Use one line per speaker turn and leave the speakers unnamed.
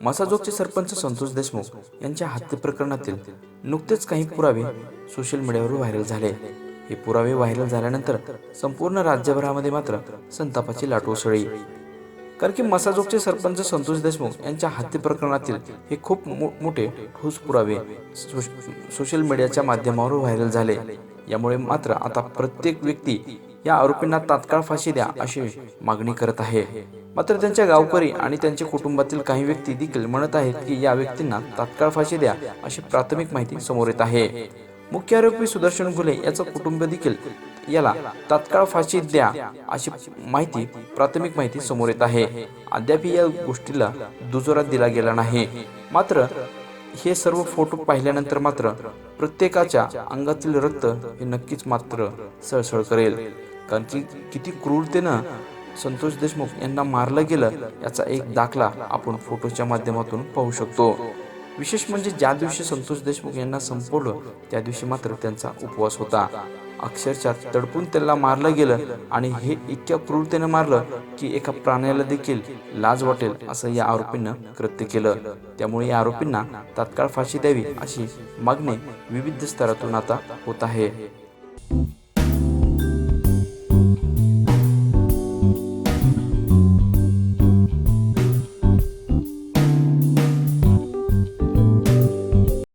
मसाजोगचे सरपंच संतोष देशमुख यांच्या हत्ये प्रकरणातील नुकतेच काही पुरावे सोशल मीडियावर व्हायरल झाले. हे पुरावे व्हायरल झाल्यानंतर संपूर्ण राज्यभरामध्ये मात्र संतापाची लाट उसळली. कारण की मसाजोगचे सरपंच संतोष देशमुख यांच्या हत्ये प्रकरणातील हे खूप मोठे ठोस पुरावे सोशल मीडियाच्या माध्यमावर व्हायरल झाले. यामुळे मात्र आता प्रत्येक व्यक्ती या आरोपींना तात्काळ फाशी द्या अशी मागणी करत आहे. मात्र त्यांच्या गावकरी आणि त्यांच्या कुटुंबातील काही व्यक्ती देखील म्हणत आहेत की या व्यक्तींना तात्काळ फाशी द्या अशी प्राथमिक माहिती समोर येत आहे. मुख्य आरोपी सुदर्शन घुले याचं कुटुंब देखील याला तात्काळ फाशी द्या अशी माहिती प्राथमिक माहिती समोर येत आहे. अद्याप या गोष्टीला दुजोरा दिला गेला नाही. मात्र हे सर्व फोटो पाहिल्यानंतर मात्र प्रत्येकाच्या अंगातील रक्त हे नक्कीच मात्र सळसळ करेल. कारण की किती क्रूरतेनं संतोष देशमुख यांना मारलं गेलं याचा एक दाखला आपण फोटोच्या माध्यमातून पाहू शकतो. विशेष म्हणजे ज्या दिवशी संतोष देशमुख यांना संपवलं त्या दिवशी मात्र त्यांचा उपवास होता. अक्षरशः तडपून त्याला मारलं गेलं आणि हे इतक्या क्रूरतेने मारलं की एका प्राण्याला देखील लाज वाटेल असं या आरोपींना कृत्य केलं. त्यामुळे या आरोपींना तात्काळ फाशी द्यावी अशी मागणी विविध स्तरातून आता होत आहे.